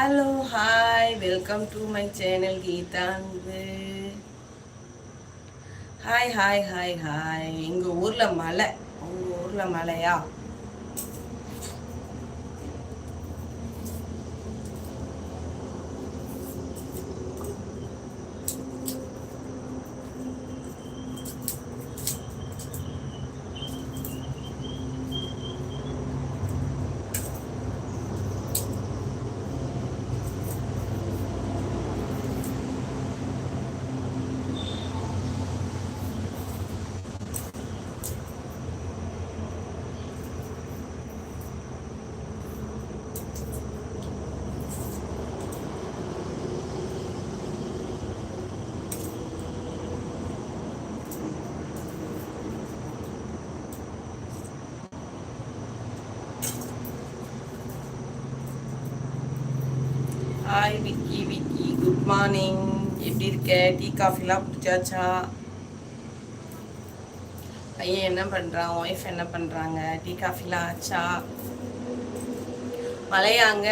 Hello hi welcome to my channel கீதான்பு hi hi hi hi எங்கள் ஊரில் மலை. உங்கள் ஊரில் மலையா hi Vicky Vicky good morning எப்படி இருக்க? டீ காஃபிலாம் பிடிச்சாச்சா பையன் என்ன பண்ணுறான் ஒய்ஃப் என்ன பண்ணுறாங்க டீ காஃபிலாம் ஆச்சா? மழையாங்க?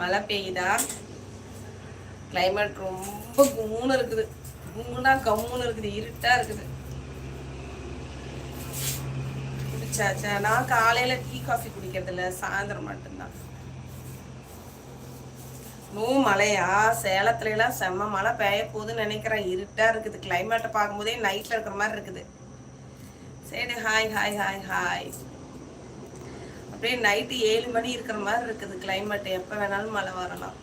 மழை பெய்யுதா? கிளைமேட் ரொம்ப கும்முன்னு இருக்குது. கும்முனா கம்முன்னு இருக்குது. இருட்டாக இருக்குது. குடிச்சாச்சா? நான் காலையில் டீ காஃபி குடிக்கிறதில்ல. சாயந்தரம் மட்டும்தான். நூ மழையா? சேலத்துல எல்லாம் செம்ம மழை பெய்ய போகுதுன்னு நினைக்கிறேன். இருட்டா இருக்குது. கிளைமேட்டை பார்க்கும்போதே நைட்ல இருக்கிற மாதிரி இருக்குது. சரி ஹாய் ஹாய் ஹாய் ஹாய் அப்படியே நைட்டு ஏழு மணி இருக்கிற மாதிரி இருக்குது கிளைமேட் எப்போ வேணாலும் மழை வரலாம்.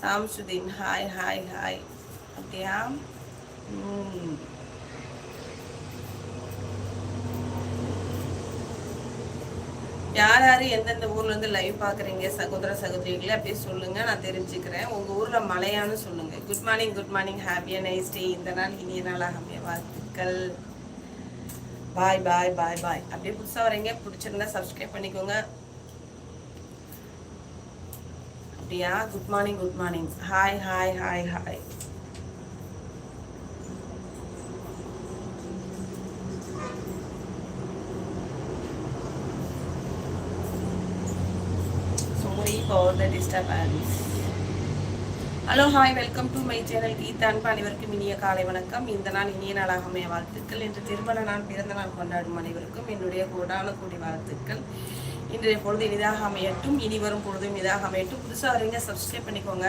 சாம்சுதீன் ஹாய் ஹாய் ஹாய் அப்படியா? ம். யார் யார் எந்தெந்த ஊர்ல இருந்து லைவ் பாக்குறீங்க சகோதர சகோதரிகளே அப்படியே சொல்லுங்க நான் தெரிஞ்சுக்கிறேன். உங்க ஊர்ல மழையான்னு சொல்லுங்க. குட் மார்னிங் குட் மார்னிங் ஹாப்பியா நைஸ் டே இந்த நாள் இனிய நாளாக அமைய வாழ்த்துக்கள். பாய் பாய் பாய் பாய் அப்படியே புதுசாக வரீங்க பிடிச்சிருந்தா சப்ஸ்கிரைப் பண்ணிக்கோங்க. அப்படியா? Good morning good morning hi hi hi hi for the disturbance hello hi welcome to my channel Geetha Anbu அனைவருக்கும் இனிய காலை வணக்கம். இந்த நாள் இனிய நாளாக அமைய வாழ்த்துக்கள். இன்று திருமண நாள் பிறந்த நாள் கொண்டாடும் அனைவருக்கும் என்னுடைய கோடான கூடி வாழ்த்துக்கள். இன்றைய பொழுது இனிதாக அமையட்டும். இனி வரும் பொழுதும் இதாக அமையட்டும். புதுசாக வரீங்க சப்ஸ்கிரைப் பண்ணிக்கோங்க.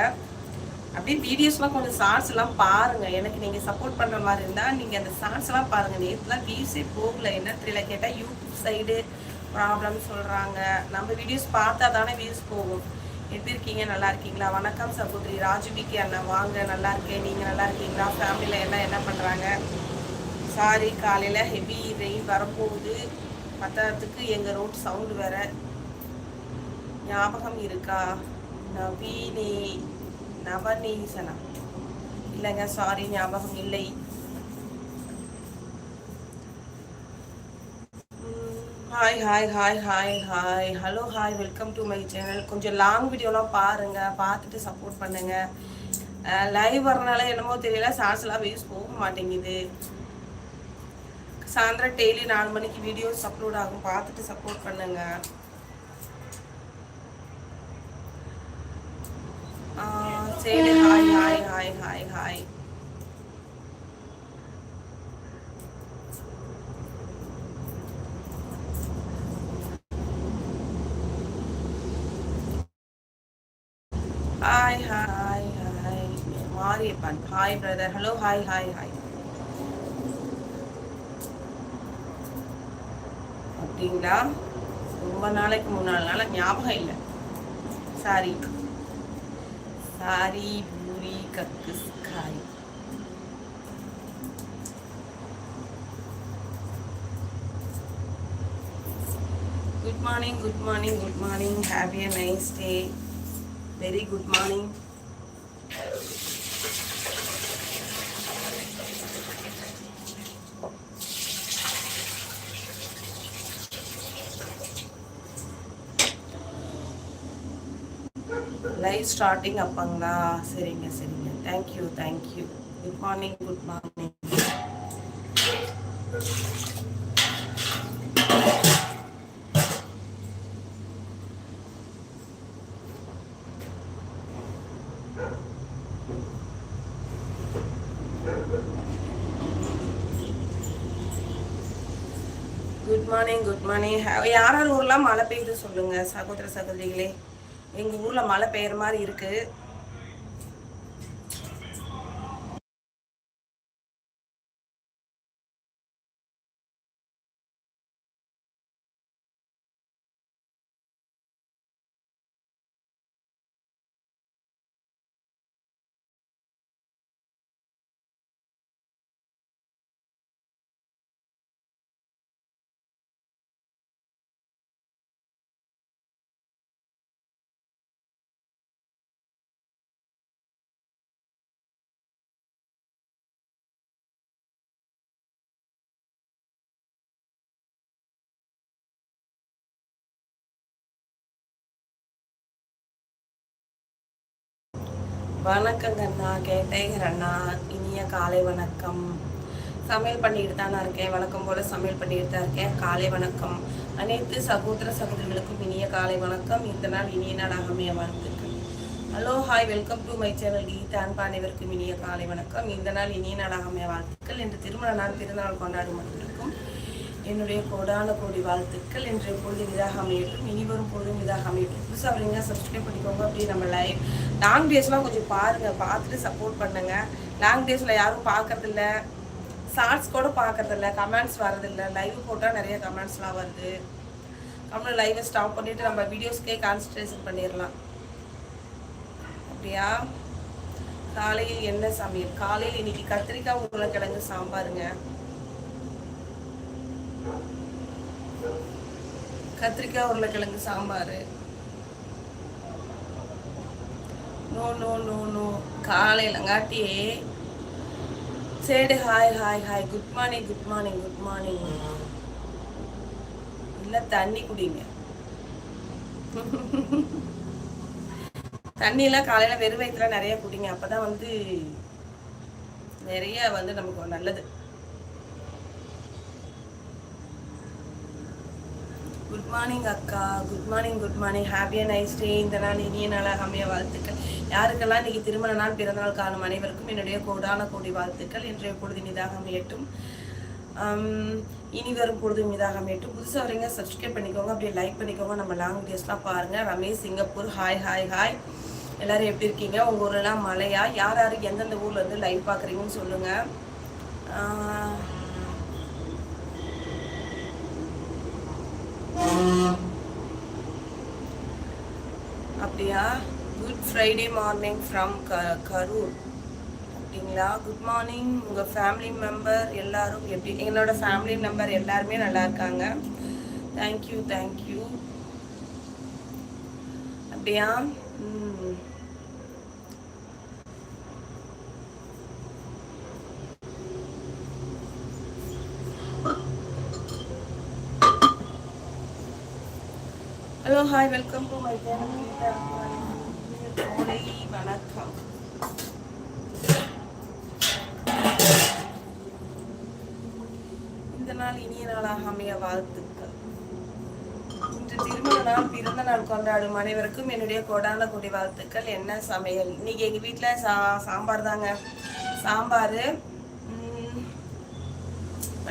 அப்படியே வீடியோஸ்லாம் கொஞ்சம் ஷார்ட்ஸ் எல்லாம் பாருங்க. எனக்கு நீங்க சப்போர்ட் பண்ற மாதிரி இருந்தா நீங்க அந்த ஷார்ட்ஸ் எல்லாம் பாருங்க. நேற்றுலாம் வியூஸே போகல. என்ன தெரியல கேட்டால் யூடியூப் சைடு ப்ராப்ளம் சொல்கிறாங்க நம்ம வீடியோஸ் பார்த்தா தானே வியூஸ் போகும். எப்படி இருக்கீங்க? நல்லா இருக்கீங்களா? வணக்கம் சகோதரி. ராஜுபிக்கு அண்ணா வாங்க நல்லா இருக்கேன். நீங்கள் நல்லா இருக்கீங்களா? ஃபேமிலியில் எல்லாம் என்ன பண்ணுறாங்க சாரி காலையில் ஹெவி ரெயின் வரப்போகுது. பத்தாயிரத்துக்கு எங்கள் ரோட் சவுண்டு வேற ஞாபகம் இருக்கா? நவீனி நவநீசனா? இல்லைங்க சாரி ஞாபகம் இல்லை. Hi hi hi hi hi hello hi welcome to my channel கொஞ்சம் லாங் வீடியோலாம் பாருங்கள் பார்த்துட்டு சப்போர்ட் பண்ணுங்கள் லைவ் வரனால என்னமோ தெரியல. ஷார்ட்ஸ்லாம் வியூஸ் போக மாட்டேங்குது. சாயந்தரம் டெய்லி நாலு மணிக்கு வீடியோஸ் அப்லோட் ஆகும். பார்த்துட்டு சப்போர்ட் பண்ணுங்கள் சரி. Hi hi hi hi hi hi hi Mariyappan hi brother hello hi hi hi அப்படிங்களா? ரொம்ப நாளைக்கு மூணு நாலு நாளாக ஞாபகம் இல்லை. சாரி சாரி பூரி கக்கு காய். Good morning good morning good morning happy a nice day very good morning live starting அப்பாங்களா? சரிங்க சரிங்க. Thank you thank you good morning good morning good morning good morning யார் யார் ஊர்லாம் மழை பெய்யுது சொல்லுங்க சகோதர சகோதரிகளே? எங்கள் ஊரில் மழை பெய்கிற மாதிரி இருக்கு. வணக்கங்க அண்ணா கேட்டேங்கிற அண்ணா. இனிய காலை வணக்கம். சமையல் பண்ணிட்டு தானே இருக்கேன். வணக்கம் போல சமையல் பண்ணிட்டு தான் இருக்கேன். காலை வணக்கம். அனைத்து சகோதர சகோதரிகளுக்கும் இனிய காலை வணக்கம். இந்த நாள் இனிய நாளாக அமைய வாழ்த்துக்கள் hello hi welcome to my channel Geetha அன்பா அனைவருக்கும் இனிய காலை வணக்கம். இந்த நாள் இனிய நாடாக அமைய வாழ்த்துக்கள் என்று திருமண நாள் பிறந்தநாள் கொண்டாடும் என்னுடைய கோடான கோடி வாழ்த்துக்கள். இன்றைய பொழுது இதாக அமையட்டும் இனி வரும் பொழுதும் இதாக அமையட்டும் புதுசாக வரீங்க சப்ஸ்கிரைப் பண்ணிக்கோங்க. அப்படி நம்ம லைவ் லாங் டேஸ்லாம் கொஞ்சம் பாருங்கள் பார்த்துட்டு சப்போர்ட் பண்ணுங்க. லாங் டேஸில் யாரும் பார்க்கறதில்ல. ஷார்ட்ஸ் கூட பார்க்கறதில்ல. கமெண்ட்ஸ் வரதில்லை. லைவ் போட்டால் நிறைய கமெண்ட்ஸ்லாம் வருது. அப்புறம் லைவை ஸ்டாப் பண்ணிவிட்டு நம்ம வீடியோஸ்க்கே கான்சன்ட்ரேஷன் பண்ணிடலாம். அப்படியா? காலையில் என்ன சமையல்? காலையில் இன்னைக்கு கத்திரிக்காய் உருளைக்கிழங்கு சாம்பாருங்க. கத்திரிக்காய் உருளைக்கிழங்கு sambar. No no no no. காலையிலங்காட்டி சரி hi hi hi good morning good morning good morning இல்லை தண்ணி குடிங்க. தண்ணியெல்லாம் காலையில் வெறும் வயிற்றுல நிறைய குடிங்க. அப்போ தான் வந்து நிறைய வந்து நமக்கு நல்லது. மார்னிங் அக்கா. குட் மார்னிங் குட் மார்னிங் ஹாப்பியாக நைஸ் டே இந்த நாள் இனிய நாளாக அமைய வாழ்த்துக்கள். யாருக்கெல்லாம் இன்றைக்கி திருமண நாள் பிறந்தநாள் காணும் அனைவருக்கும் என்னுடைய கோடான கோடி வாழ்த்துக்கள். இன்றைய பொழுது இதாக அமையட்டும். இனி வரும் பொழுது இதாக அமையட்டும். புதுசாக வரீங்க சப்ஸ்கிரைப் பண்ணிக்கோங்க. அப்படியே லைக் பண்ணிக்கோங்க. நம்ம லாங் வீடியோஸ்லாம் பாருங்கள் Ramesh Singapore hi hi hi எல்லோரும் எப்படி இருக்கீங்க? உங்கள் ஊரெல்லாம் மழையா? யார் யார் எந்தெந்த ஊர்லேருந்து லைவ் பார்க்குறீங்கன்னு சொல்லுங்கள் அப்படியா? குட் ஃப்ரைடே மார்னிங் ஃப்ரம் க கரூர் அப்படிங்களா குட் மார்னிங் உங்கள் ஃபேமிலி மெம்பர் எல்லாரும் எப்படி எங்களோட ஃபேமிலி மெம்பர் எல்லாருமே நல்லா இருக்காங்க. தேங்க்யூ தேங்க்யூ அப்படியா ம் hello hi welcome to my channel வணக்கம். இந்த நாள் இனிய நாளாக அமைய வாழ்த்துக்கள். இன்று திருமண நாள் பிறந்த நாள் கொண்டாடும் அனைவருக்கும் என்னுடைய கொடான கொடி வாழ்த்துக்கள். என்ன சமையல்? இன்னைக்கு எங்கள் வீட்டில் சா சாம்பார் தாங்க. சாம்பார்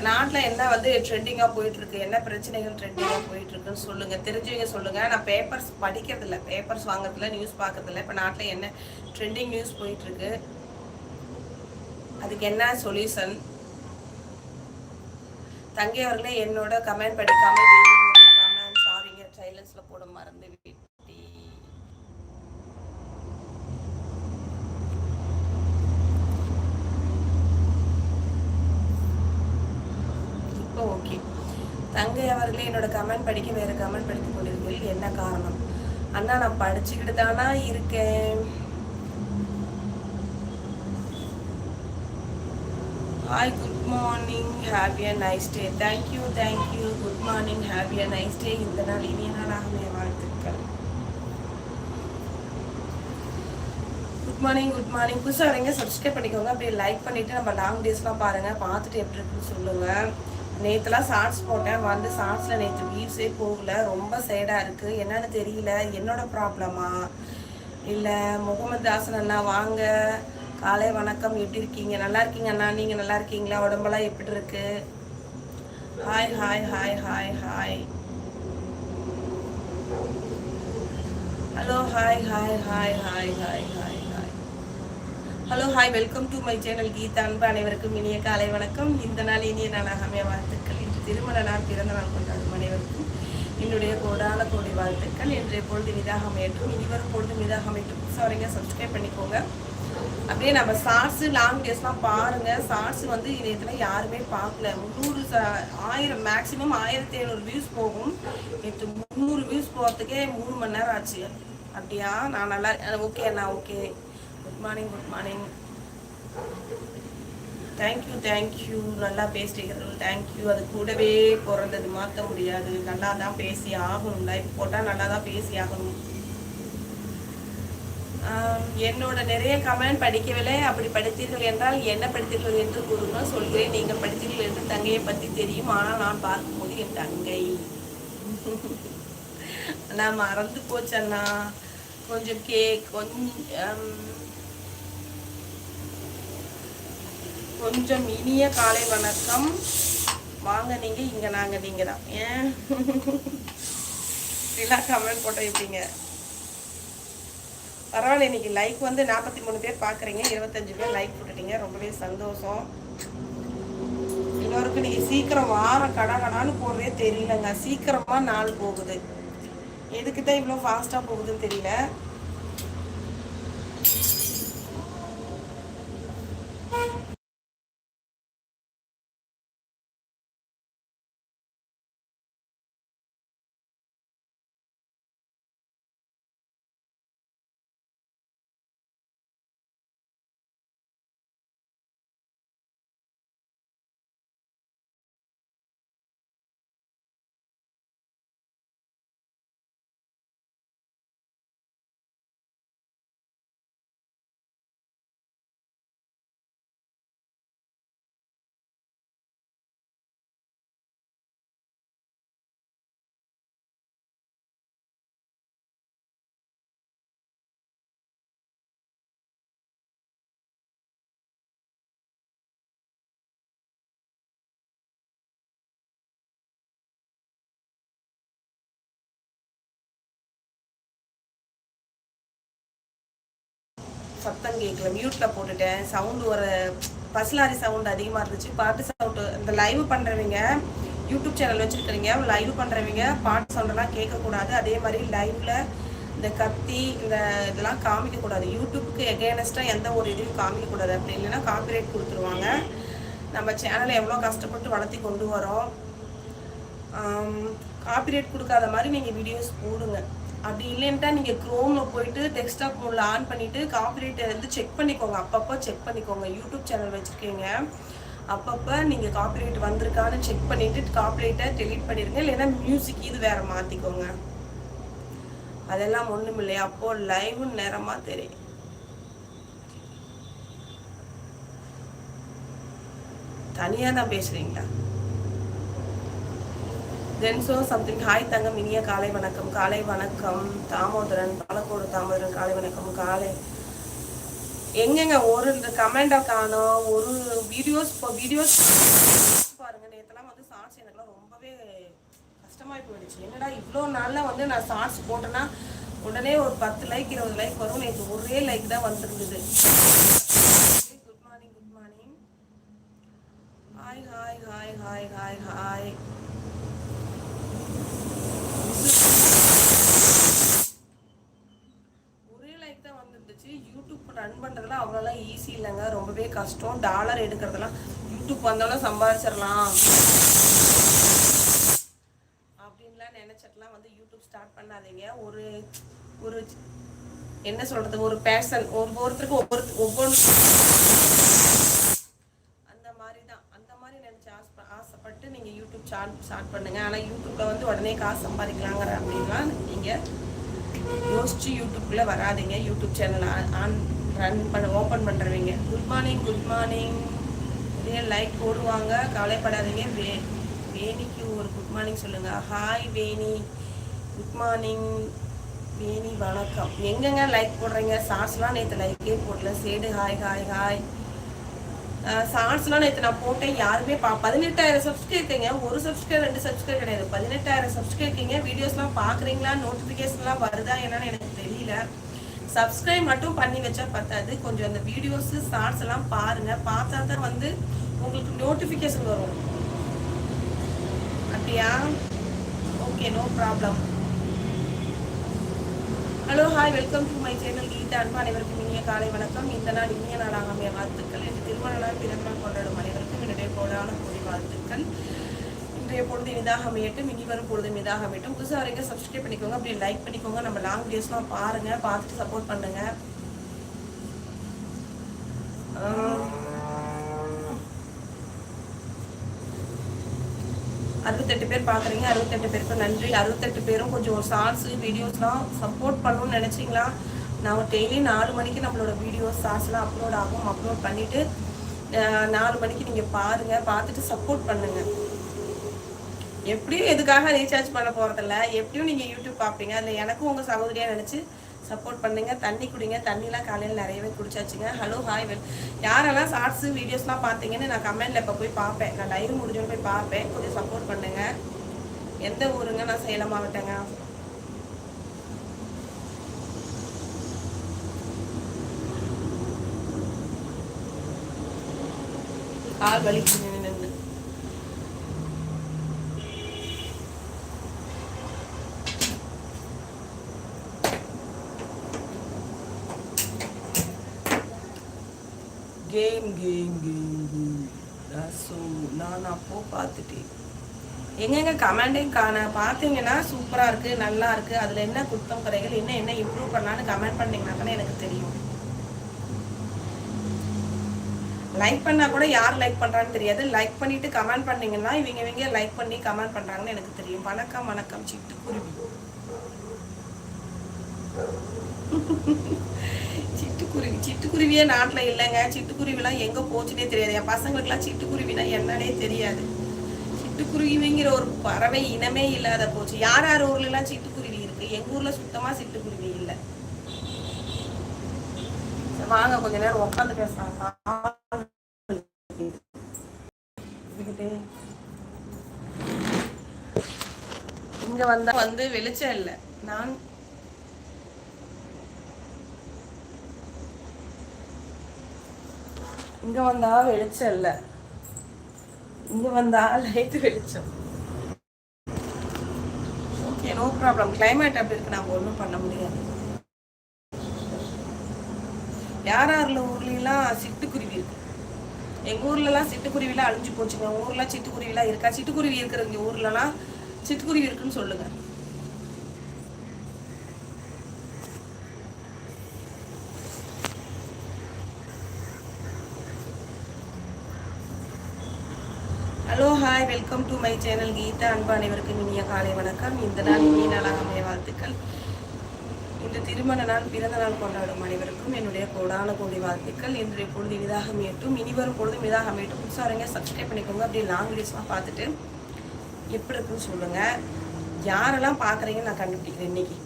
நாட்டில் என்ன வந்து ட்ரெண்டிங்காக போயிட்டுருக்கு? என்ன பிரச்சனைகள் ட்ரெண்டிங்காக போயிட்டுருக்குன்னு சொல்லுங்கள் தெரிஞ்சவங்க சொல்லுங்கள் நான் பேப்பர்ஸ் படிக்கிறதில்ல. பேப்பர்ஸ் வாங்குறதில்ல நியூஸ் பார்க்கறதில்ல இப்போ நாட்டில் என்ன ட்ரெண்டிங் நியூஸ் போயிட்டுருக்கு? அதுக்கு என்ன சொல்யூஷன் தங்கை அவர்களே என்னோட கமெண்ட் படிக்காமல் கமெண்ட் சாரிங்க சைலன்ஸில் போட மறந்து ஓகே தங்கை என்னோட கமெண்ட் படிக்க வேறு கமெண்ட் படித்து கொண்டிருக்கீர்கள் என்ன காரணம்? அண்ணா நான் படிச்சுக்கிட்டு தானா இருக்கேன்? Hi good morning happy a nice day thank you thank you good morning happy a nice day இந்த நாள் இனிய நாளாகவே வாழ்த்துக்கள். குட் மார்னிங் குட் மார்னிங் புதுசாக வரீங்க சப்ஸ்கிரைப் பண்ணிக்கோங்க. அப்படியே லைக் பண்ணிவிட்டு நம்ம லாங் டேஸ்லாம் பாருங்கள் பார்த்துட்டு எப்படி இருக்குன்னு சொல்லுங்கள் நேற்றுலாம் ஷார்ட்ஸ் போட்டேன். வந்து ஷார்ட்ஸில் நேற்று வியூஸே போகல. ரொம்ப சேடாக இருக்குது என்னன்னு தெரியல. என்னோட ப்ராப்ளமா இல்லை முகமது தாசன் அண்ணா வாங்க. காலை வணக்கம். எப்படி இருக்கீங்க? நல்லா இருக்கீங்க அண்ணா? நீங்கள் நல்லா இருக்கீங்களா? உடம்பெல்லாம் எப்படி இருக்கு? Hi hi hi hi hi hello hi hi hi hi hi hi hello hi welcome to my channel Geetha Anbu அனைவருக்கும் இனிய காலை வணக்கம். இந்த நாள் இனிய நாளாக அமைய வாழ்த்துக்கள். இன்று திருமண நாள் பிறந்த நாள் கொண்டாடும் அனைவருக்கும் என்னுடைய கோடான கோடி வாழ்த்துக்கள். இன்றைய பொழுது இதாக அமையட்டும் இனிவரும் பொழுது இதாக அமையட்டும் ஸோ வரீங்க சப்ஸ்கிரைப் பண்ணிக்கோங்க. அப்படியே நம்ம ஷார்ட்ஸு லாங் டேஸ்லாம் பாருங்கள் ஷார்ட்ஸ் வந்து இணையத்தில் யாருமே பார்க்கல. முந்நூறு ஆயிரம் மேக்ஸிமம் ஆயிரத்தி ஐநூறு வியூஸ் போகும். நேற்று முந்நூறு வியூஸ் போகிறதுக்கே மூணு மணி நேரம் ஆச்சு. அப்படியா? நான் நல்லா okay Anna okay. Good morning good morning. Thank you thank you நல்லா பேசுகிறீர்கள் தேங்க்யூ அது கூடவே பிறந்தது மாற்ற முடியாது. நல்லா தான் பேசி ஆகணும் லைஃப் போட்டால் நல்லா தான் பேசி ஆகணும். என்னோட நிறைய கமெண்ட் படிக்கவில்லை. அப்படி படித்தீர்கள் என்றால் என்ன படித்தீர்கள் என்று கூறுங்கள். சொல்கிறேன். நீங்கள் படித்தீர்கள் என்று தங்கையை பற்றி தெரியும். ஆனால் நான் பார்க்கும்போது என் தங்கை. நான் மறந்து போச்சண்ணா கொஞ்சம் கேக் கொஞ்சம் கொஞ்சம் இனிய காலை வணக்கம். வாங்க நீங்க இங்க நாங்க நீங்க தான். ஏன்? இப்படிலாம் கமெண்ட் போட்ட எப்படிங்க பரவாயில்ல இன்னைக்கு லைக் வந்து நாற்பத்தி மூணு பேர் பார்க்குறீங்க. இருபத்தஞ்சு பேர் லைக் போட்டுட்டீங்க. ரொம்பவே சந்தோஷம். இன்னொருக்கு நீங்க சீக்கிரம் வாரம் கடை கடான்னு போடுறதே தெரியலங்க. சீக்கிரமா நாள் போகுது. எதுக்கு தான் இவ்வளோ ஃபாஸ்ட்டாக போகுதுன்னு தெரியல. சத்தம் கேட்கல மியூட்ல போட்டுட்டேன். சவுண்டு ஒரு பஸ்லாரி சவுண்ட் அதிகமாக இருந்துச்சு. பாட்டு சவுண்டு இந்த லைவ் பண்ணுறவங்க யூடியூப் சேனல் வச்சுருக்கிறீங்க லைவ் பண்ணுறவங்க பாட்டு சவுண்டெல்லாம் கேட்கக்கூடாது அதே மாதிரி லைவ்ல இந்த கத்தி இந்த இதெல்லாம் காமிக்கக்கூடாது. யூடியூப்புக்கு எகேனஸ்டாக எந்த ஒரு இதையும் காமிக்கக்கூடாது. அப்படி இல்லைன்னா காப்பிரைட் கொடுத்துருவாங்க. நம்ம சேனலை எவ்வளோ கஷ்டப்பட்டு வளர்த்தி கொண்டு வரோம். காப்பிரைட் கொடுக்காத மாதிரி நீங்கள் வீடியோஸ் போடுங்க. அப்படி இல்லைன்ட்டா நீங்கள் க்ரோமில் போயிட்டு டெஸ்க்டாப் மோடில் ஆன் பண்ணிவிட்டு காப்பிரைட்டை வந்து செக் பண்ணிக்கோங்க. அப்பப்போ செக் பண்ணிக்கோங்க. யூடியூப் சேனல் வச்சுருக்கீங்க. அப்பப்போ நீங்கள் காப்பிரைட் வந்திருக்கான்னு செக் பண்ணிவிட்டு காப்பிரைட்டை டெலீட் பண்ணிடுங்க இல்லைன்னா மியூசிக் இது வேறு மாற்றிக்கோங்க அதெல்லாம் ஒன்றும் இல்லையா அப்போது லைவும் நேரமாக தெரியும். தனியாக தான் பேசுகிறீங்களா ஜென்ஸோ சம்திங். ஹாய் தங்கம் இனிய காலை வணக்கம். காலை வணக்கம் தாமோதரன் பாலக்கோடு தாமோதரன் காலை வணக்கம் காலை. எங்கெங்க? ஒரு கமெண்டை காணோம். ஒரு வீடியோஸ் இப்போ வீடியோஸ் பாருங்க. நேற்றுலாம் வந்து ஷார்ட்ஸ் எனக்குலாம் ரொம்பவே கஷ்டமாகி போயிடுச்சு. என்னடா இவ்வளோ நாளில் வந்து நான் ஷார்ட்ஸ் போட்டேன்னா உடனே ஒரு பத்து லைக் இருபது லைக் வரும். நேற்று ஒரே லைக் தான் வந்துருந்தது. Good morning good morning hi hi hi hi hi hi ஒரே லைக் தான் வந்துருந்துச்சு யூடியூப் ரன் பண்ணுறதுலாம் அவ்வளோலாம் ஈஸி இல்லைங்க. ரொம்பவே கஷ்டம். டாலர் எடுக்கிறதெல்லாம் யூடியூப் வந்தாலும் சம்பாதிச்சிடலாம். அப்படின்லாம் நினச்சிட்டுலாம் வந்து யூடியூப் ஸ்டார்ட் பண்ணாதீங்க. ஒரு ஒரு என்ன சொல்கிறது ஒரு பேஷன் ஒவ்வொருத்தருக்கும் ஒவ்வொரு ஒவ்வொன்று அந்த மாதிரி தான் அந்த மாதிரி நினச்சி ஆசை ஆசைப்பட்டு நீங்கள் யூடியூப் ஸ்டார்ட் ஸ்டார்ட் பண்ணுங்கள் ஆனால் யூடியூப்பில் வந்து உடனே காசு சம்பாதிக்கலாங்கிற அப்படின்லாம் நீங்கள் யோசிச்சு யூடியூப்பில் வராதீங்க. யூடியூப் சேனல் ஆன் ரன் பண்ண ஓப்பன் பண்ணுறவங்க குட் மார்னிங் குட் மார்னிங் நிறைய லைக் போடுவாங்க. கவலைப்படாதீங்க. வே வேணிக்கு ஒரு குட் மார்னிங் சொல்லுங்கள் hi Veni. Good morning Veni வணக்கம். எங்கெங்க லைக் போடுறீங்க? ஷார்ட்ஸ்லாம் நேற்று லைக்கே போடல. சேடு ஹாய் ஹாய் ஹாய் ஷார்ட்ஸ்லாம் நேற்று நான் போட்டேன். யாருமே பா பதினெட்டாயிரம் சப்ஸ்கிரைபுங்க ஒரு சப்ஸ்கிரைப் ரெண்டு சப்ஸ்கிரைப் கிடையாது. பதினெட்டாயிரம் சப்ஸ்கிரைபிங்க வீடியோஸ்லாம் பார்க்குறீங்களா நோட்டிஃபிகேஷன்லாம் வருதா? என்னன்னு எனக்கு தெரியல. சப்ஸ்கிரைப் மட்டும் பண்ணி வச்சா பத்தாது. கொஞ்சம் அந்த வீடியோஸ் ஷார்ட்ஸ் எல்லாம் பாருங்கள் பார்த்தா தான் வந்து உங்களுக்கு நோட்டிஃபிகேஷன் வரும். அப்படியா? Okay no problem hello hi welcome to my channel Geetha Anbu. அனைவருக்கும் இனிய காலை வணக்கம். இந்த நாள் இனிய நாளாக அமைய வாழ்த்துக்கள். என்று திருமண நாள் பிறந்தநாள் கொண்டாடும் அனைவருக்கும் என்னுடைய கோடான கோடி வாழ்த்துக்கள். இன்றைய பொழுது இனிதாக அமையட்டும். இனி வரும் பொழுது இனிதாக அமையட்டும். புதுசாக வரைக்கும் சப்ஸ்கிரைப் பண்ணிக்கோங்க. அப்படி லைக் பண்ணிக்கோங்க. நம்ம லாங் வீடியோஸ்லாம் பாருங்க. பார்த்துட்டு சப்போர்ட் பண்ணுங்க. அறுபத்தெட்டு பேர் பார்க்குறீங்க. அறுபத்தெட்டு பேருக்கு நன்றி. அறுபத்தெட்டு பேரும் கொஞ்சம் ஷார்ட்ஸு வீடியோஸ்லாம் சப்போர்ட் பண்ணணும்னு நினச்சிங்களா? நான் டெய்லி நாலு மணிக்கு நம்மளோட வீடியோஸ் ஷார்ட்ஸ்லாம் அப்லோட் ஆகும். அப்லோட் பண்ணிவிட்டு நாலு மணிக்கு நீங்கள் பாருங்கள் பார்த்துட்டு சப்போர்ட் பண்ணுங்கள் எப்படியும் எதுக்காக ரீசார்ஜ் பண்ண போகிறதில்ல எப்படியும் நீங்கள் யூடியூப் பார்ப்பீங்க அதில் எனக்கும் உங்கள் சகோதரியாக நினச்சி சப்போர்ட் பண்ணுங்க. தண்ணி குடிங்க. தண்ணிலாம் காலையில் நிறையவே குடிச்சாச்சுங்க. ஹலோ ஹாய் வெல் யாரெல்லாம் ஷார்ட்ஸு வீடியோஸ்லாம் பார்த்தீங்கன்னு நான் கமெண்ட்டில் இப்போ போய் பார்ப்பேன் நான் லைவ் முடிஞ்சோன்னு போய் பார்ப்பேன் கொஞ்சம் சப்போர்ட் பண்ணுங்க. எந்த ஊருங்க? நான் சேலம் மாவட்டங்க. கால் வலிக்குங்க ஸோ நான் அப்போ பார்த்துட்டேன். எங்கெங்க கமெண்டையும் காண. பார்த்தீங்கன்னா சூப்பராக இருக்குது நல்லா இருக்குது அதில் என்ன குத்தம் குறைகள் என்ன என்ன இம்ப்ரூவ் பண்ணலான்னு கமெண்ட் பண்ணிங்கன்னா தானே எனக்கு தெரியும். லைக் பண்ணால் கூட யார் லைக் பண்ணுறான்னு தெரியாது. லைக் பண்ணிவிட்டு கமெண்ட் பண்ணிங்கன்னா இவங்க இவங்க லைக் பண்ணி கமெண்ட் பண்ணுறாங்கன்னு எனக்கு தெரியும். வணக்கம் வணக்கம் சிட்டுக்குருவி. சிட்டுக்குருவி. சிட்டுக்குருவியே நாட்டில் இல்லைங்க. சிட்டுக்குருவிலாம் எங்கே போச்சுன்னே தெரியாது. என் பசங்களுக்குலாம் சிட்டுக்குருவினா என்னன்னே தெரியாது. சிட்டுக்குருவிங்கிற ஒரு பறவை இனமே இல்லாத போச்சு. யார் யார் ஊர்லலாம் சிட்டுக்குருவி இருக்கு? எங்கள் ஊரில் சுத்தமாக சிட்டுக்குருவி இல்லை. வாங்க. கொஞ்ச நேரம் உட்காந்து பேசலாம். இங்க வந்தா வந்து வெளிச்சம் இல்லை. நான் இங்க வந்தா வெளிச்சம் இல்ல. இங்க வந்தா லைட் வெளிச்சம். ஓகே நோ ப்ராப்ளம் கிளைமேட் அப்படி இருக்கு நாங்கள் ஒன்றும் பண்ண முடியாது. யார் யாரில் ஊர்லாம் சிட்டுக்குருவி இருக்கு? எங்க ஊர்லலாம் சிட்டுக்குருவிலாம் அழிஞ்சு போச்சுங்க. ஊர்ல சிட்டுக்குருவிலாம் இருக்கா? சிட்டுக்குருவி இருக்கிறவங்க ஊர்லலாம் சிட்டுக்குருவி இருக்குன்னு சொல்லுங்க hello hi welcome to my channel Geetha Anbu அனைவருக்கும் இனிய காலை வணக்கம். இந்த நாள் இனிய நாளாக அமைய வாழ்த்துக்கள். இந்த திருமண நாள் பிறந்த நாள் கொண்டாடும் அனைவருக்கும் என்னுடைய கோடான கோடி வாழ்த்துக்கள். இன்றைய பொழுது இனிதாக அமையட்டும். இனி வரும் பொழுதும் இதாக அமையட்டும். புதுசாக சப்ஸ்கிரைப் பண்ணிக்கோங்க. அப்படியே லாங் வீடியோஸ்லாம் பார்த்துட்டு எப்படி இருக்குன்னு சொல்லுங்கள் யாரெல்லாம் பார்க்குறீங்கன்னு நான் கண்டுபிடிக்கிறேன் இன்னைக்கு.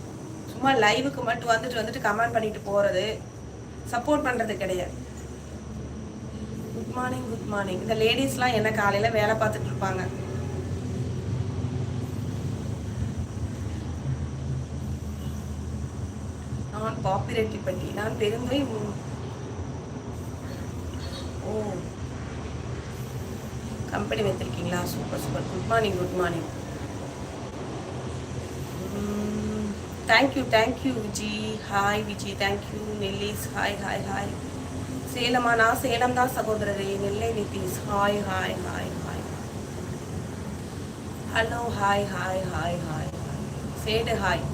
சும்மா லைவுக்கு மட்டும் வந்துட்டு வந்துட்டு கமெண்ட் பண்ணிட்டு போகிறது சப்போர்ட் பண்ணுறது கிடையாது. குட் மார்னிங் குட் மார்னிங் இந்த லேடிஸ்லாம் என்ன காலையில் வேலை பார்த்துட்டு இருப்பாங்க? நான் பாப்பிரெட்டி பட்டி. நான் பெருந்தை ஓ. Company வைத்திருக்கீங்களா super super good morning good morning thank you thank you Viji. Hi Viji. Thank you நெல்லிஸ் hi hi hi சேலமா நான் சேலம் தான் சகோதரரே Nellai Nitish hi hi hi hi hello hi hi hi hi சேடு hi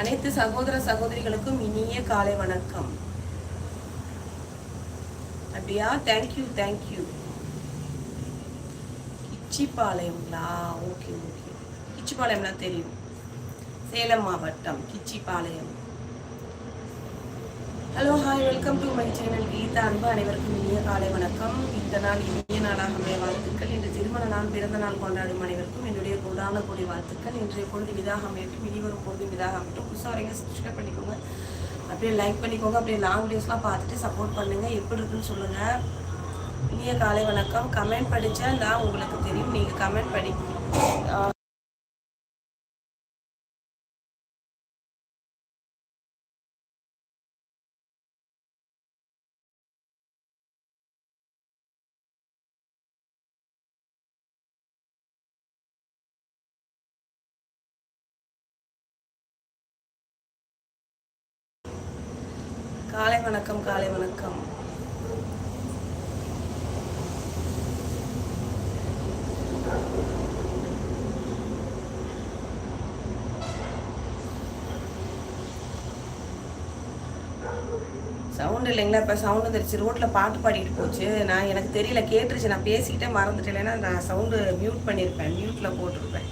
அனைத்து சகோதர சகோதரிகளுக்கும் இனிய காலை வணக்கம். அப்படியா? தேங்க்யூ தேங்க்யூ கிச்சிப்பாளையம்ங்களா? ஓகே ஓகே கிச்சிப்பாளையம்னா தெரியும். சேலம் மாவட்டம் Kichipalayam. Hello hi welcome to my channel Geetha Anbu அனைவருக்கும் இனிய காலை வணக்கம். இந்த நாள் இனிய நாளாக அமைய வாழ்த்துக்கள். இன்று திருமண நாள் பிறந்த நாள் கொண்டாடும் அனைவருக்கும் என்னுடைய கோடான கூடிய வாழ்த்துக்கள். இன்றைய பொழுது விதாக அமையட்டும் இனி வரும் பொழுது விதாக அமையட்டும் புதுசாக வரைங்க சப்ஸ்கிரைப் பண்ணிக்கோங்க. அப்படியே லைக் பண்ணிக்கோங்க. அப்படியே லாங் வீடியோஸ்லாம் பார்த்துட்டு சப்போர்ட் பண்ணுங்கள் எப்படி இருக்குன்னு சொல்லுங்கள் இனிய காலை வணக்கம். கமெண்ட் படித்தா நான் உங்களுக்கு தெரியும். நீங்கள் கமெண்ட் படி காலை வணக்கம் காலை வணக்கம். சவுண்ட் இல்லைங்களா? இப்போ சவுண்டு வந்துருச்சு. ரோட்டில் பாட்டு பாடிட்டு போச்சு. நான் எனக்கு தெரியல கேட்டுருச்சு. நான் பேசிக்கிட்டே மறந்துட்டேன். இல்லைன்னா நான் சவுண்டு மியூட் பண்ணியிருப்பேன் மியூட்டில் போட்டிருப்பேன்.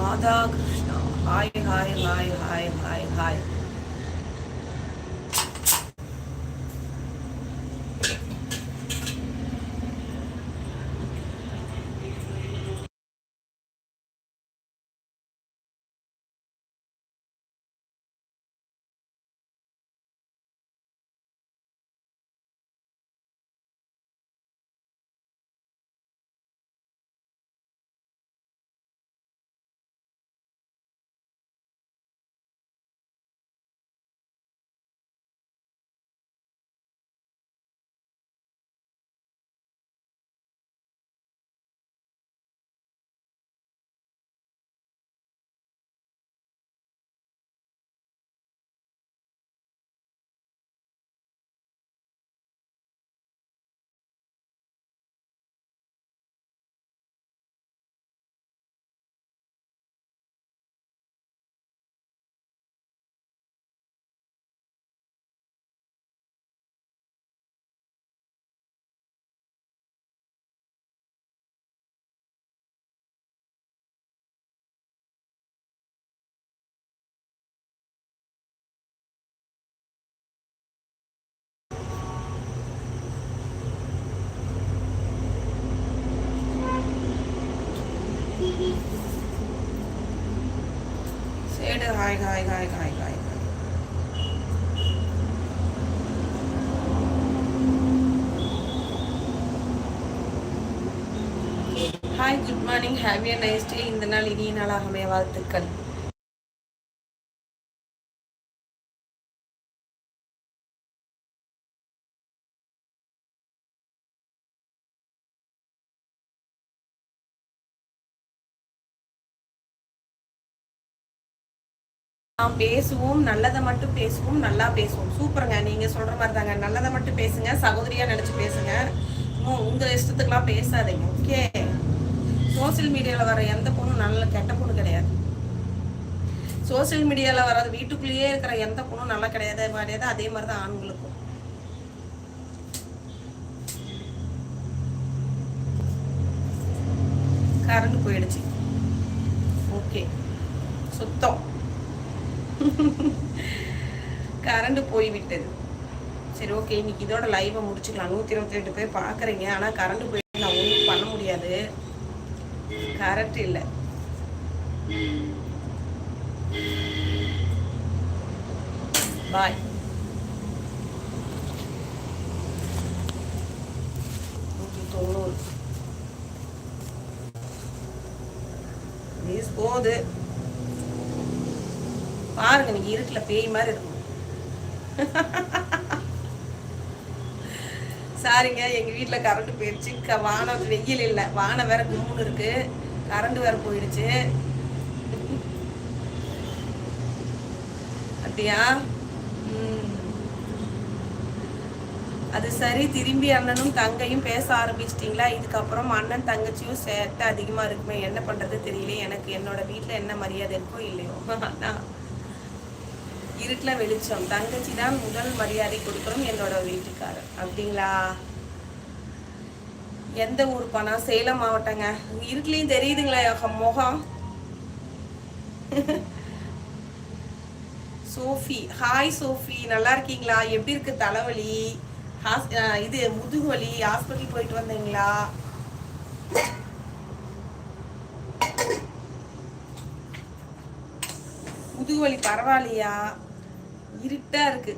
Radhakrishna. Hi hi hi hi hi hi sad hi hi hi hi hi hi good morning have a nice day இந்த நாள் இனிய நாளாக அமைய வாழ்த்துக்கள். நாம் பேசுவோம் நல்லதை மட்டும் பேசுவோம் நல்லா பேசுவோம். சூப்பருங்க. நீங்கள் சொல்கிற மாதிரி தாங்க நல்லதை மட்டும் பேசுங்க சகோதரியாக நினச்சி பேசுங்க. உங்கள் இஷ்டத்துக்கெலாம் பேசாதீங்க ஓகே சோசியல் மீடியாவில் வர எந்த பொண்ணும் நல்ல கெட்ட பொண்ணு கிடையாது. சோசியல் மீடியாவில் வராது வீட்டுக்குள்ளேயே இருக்கிற எந்த பொண்ணும் நல்லா கிடையாது கிடையாது அதே மாதிரி தான் ஆண்களுக்கும். கரண்ட் போயிடுச்சு. ஓகே சுத்தம். கரண்ட் போய்விட்டது. சரி ஓகே இன்னைக்கு இதோட லைவை முடிச்சுக்கலாம். நூற்றி இருபத்தி ரெண்டு பேர் பார்க்குறீங்க. ஆனால் கரண்ட் போய் நான் ஒன்றும் பண்ண முடியாது. கரண்ட் இல்லை. பாய் நூற்றி தொண்ணூறு. போகுது. பாருங்க நீங்க இருட்டுல பேய் மாதிரி இருக்கும். சாரிங்க எங்க வீட்டுல கரண்ட் போயிடுச்சு வானம் வெயில் இல்லை. வானம் வேற கும்முன்னு இருக்கு. கரண்ட் வேற போயிடுச்சு. அப்படியா? அது சரி திரும்பி அண்ணனும் தங்கையும் பேச ஆரம்பிச்சிட்டிங்களா? இதுக்கப்புறம் அண்ணன் தங்கச்சியும் சேட்டை அதிகமாக இருக்குமே என்ன பண்ணுறது தெரியல எனக்கு என்னோட வீட்டில் என்ன மரியாதை இருக்கோ இல்லையோ. அதான். இருட்டில் வெளிச்சம். தங்கச்சி தான் முதல் மரியாதை கொடுக்கணும் என்னோட வீட்டுக்காரர். அப்படிங்களா? எந்த ஊர் பணம் சேலம் மாவட்டங்க. இருட்டுலையும் தெரியுதுங்களா முகம். சோஃபி. Hi Sophie. நல்லா இருக்கீங்களா? எப்படி இருக்கு தலைவலி? ஹாஸ் இது முதுகு வலி. ஹாஸ்பிட்டல் போயிட்டு வந்தீங்களா? முதுகு வலி பரவாயில்லையா? இருட்டா இருக்கு.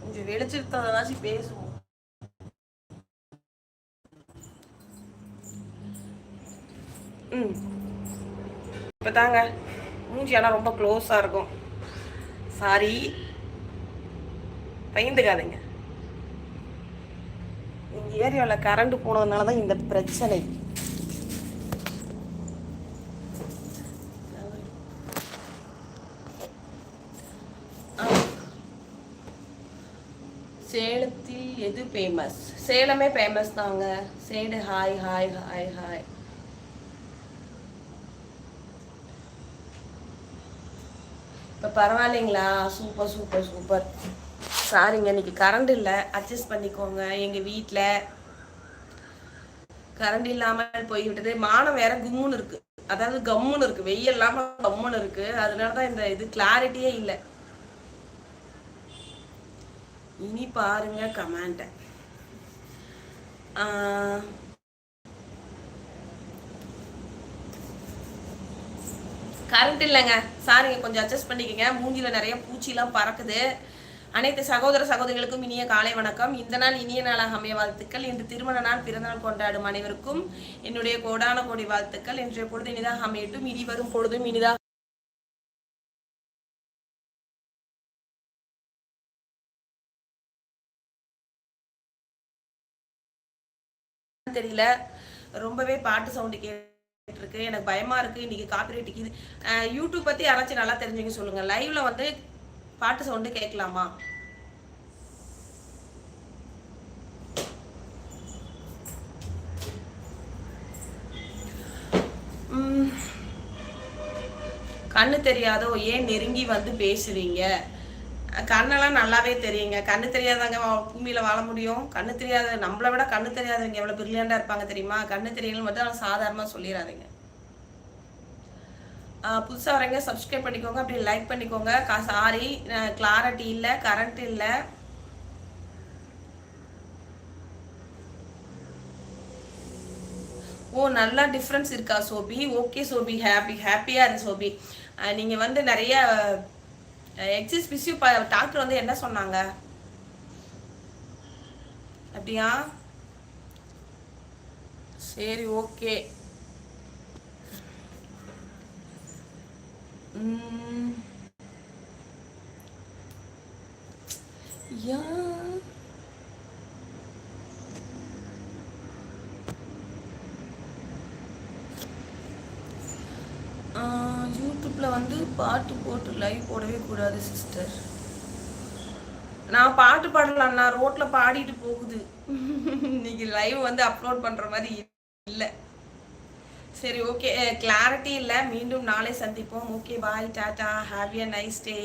கொஞ்சம் வெளிச்சத்தாச்சும் பேசுவோம். ம். இப்போ தாங்க மூஞ்சி ரொம்ப க்ளோஸாக இருக்கும். சாரி பயந்துக்காதீங்க. எங்கள் ஏரியாவில் கரண்ட் போனதுனால தான் இந்த பிரச்சனை. சேலத்தில் எது ஃபேமஸ் சேலமே ஃபேமஸ் தாங்க. Sad hi hi hi hi இப்போ பரவாயில்லைங்களா? சூப்பர் சூப்பர் சூப்பர் சாரிங்க இன்னைக்கு கரண்ட் இல்லை. அட்ஜஸ்ட் பண்ணிக்கோங்க. எங்கள் வீட்டில் கரண்ட் இல்லாமல் போய்விட்டது. மானம் வேற கும்முன்னு இருக்கு. அதாவது கம்முன்னு இருக்கு. வெயில் இல்லாமல் கம்முன்னு இருக்கு. அதனால தான் இந்த இது கிளாரிட்டியே இல்லை. இனி பாருங்க கமெண்ட கரண்ட் இல்லைங்க. சாரிங்க கொஞ்சம் அட்ஜஸ்ட் பண்ணிக்கங்க. மூஞ்சில நிறைய பூச்சிலாம் பறக்குது. அனைத்து சகோதர சகோதரிகளுக்கும் இனிய காலை வணக்கம். இந்த நாள் இனிய நாளாக அமைய வாழ்த்துக்கள். இன்று திருமண நாள் பிறந்தநாள் கொண்டாடும் அனைவருக்கும் என்னுடைய கோடான கோடி வாழ்த்துக்கள். இன்றைய பொழுது இனிதாக அமையட்டும். இனி வரும் பொழுதும் இனிதாக தெரியல. ரொம்பவே பாட்டு சவுண்டு கேட்டுருக்கு. எனக்கு பயமா இருக்கு. இன்னைக்கு காப்பிரைட் இது யூடியூப் பத்தி யாராச்சும் நல்லா தெரிஞ்சவங்க சொல்லுங்க. லைவ்ல வந்து பாட்டு சவுண்டு கேட்கலாமா? கண்ணு தெரியாதோ ஏன் நெருங்கி வந்து பேசுறீங்க? கண்ணெல்லாம் நல்லாவே தெரியுங்க. கண்ணு தெரியாதவங்க பூமியில வாழ முடியும். கண்ணு தெரியாத நம்மளை விட கண்ணு தெரியாதவங்க எவ்வளவு பிரில்லியண்டா இருப்பாங்க தெரியுமா? கண்ணு தெரியலன்னு மட்டும் சாதாரணமா சொல்லிடாதீங்க புதுசாக வரீங்க சப்ஸ்கிரைப் பண்ணிக்கோங்க. அப்படி லைக் பண்ணிக்கோங்க. சாரி கிளாரிட்டி இல்லை கரண்ட் இல்லை. ஓ நல்லா டிஃப்ரென்ஸ் இருக்கா சோபி? ஓகே சோபி. ஹாப்பி ஹாப்பியாக இரு சோபி. நீங்கள் வந்து நிறைய எக்ஸிஸ் பிசியூ டாக்டர் வந்து என்ன சொன்னாங்க? அப்படியா? சரி ஓகே யா. யூடியூப்பில் வந்து பாட்டு போட்டு லைவ் போடவே கூடாது சிஸ்டர் நான் பாட்டு பாடலாம் நான் ரோட்டில் பாடிட்டு போகுது. இன்னைக்கு லைவ் வந்து அப்லோட் பண்ணுற மாதிரி இல்லை. சரி ஓகே கிளாரிட்டி இல்லை. மீண்டும் நாளை சந்திப்போம். Okay bye tata have a nice day